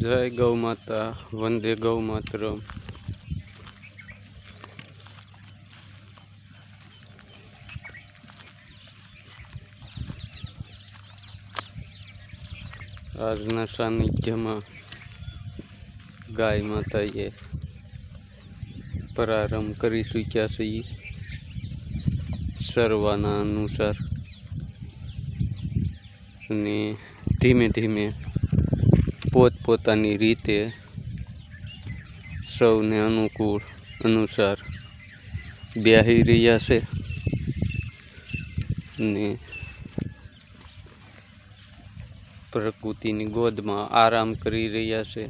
જય ગૌ માતા, વંદે ગૌ માતરમ. આજના સાનિધ્યમાં ગાય માતાએ પ્રારંભ કરી ચૂક્યા છીએ સર્વાના અનુસાર અને ધીમે ધીમે પોતપોતાની રીતે સૌને અનુકૂળ અનુસાર બ્યાહી રહ્યા છે ને પ્રકૃતિની ગોદમાં આરામ કરી રહ્યા છે.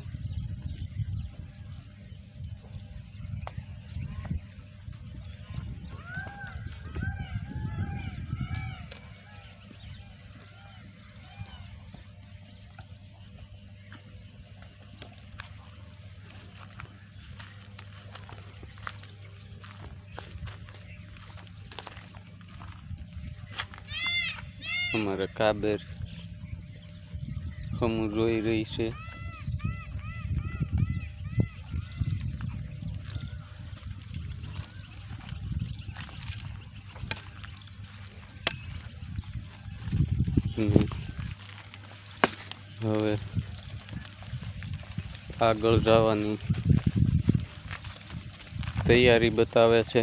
અમારા કાબેર હમું જોઈ રહી છે. હવે આગળ જવાની તૈયારી બતાવે છે.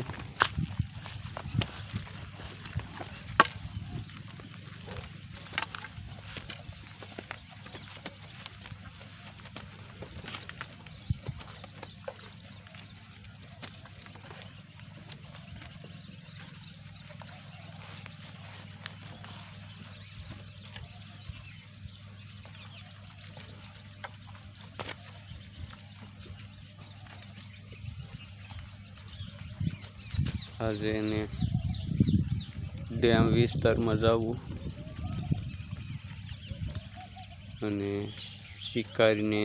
આજે એને ડેમ વિસ્તારમાં જવું અને શિકારીને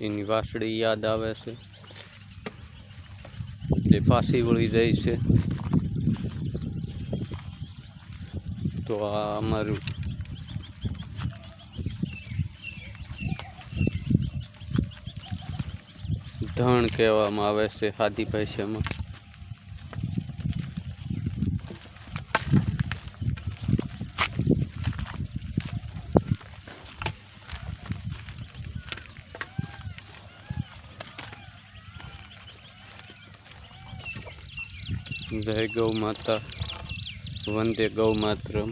એની વાસળી યાદ આવે છે. એટલે પાછી વળી જાય છે. તો આ અમારું ધણ કહેવામાં આવે છે સાદી ભાષામાં જય ગૌ માતા વંદે ગૌ માતરમ.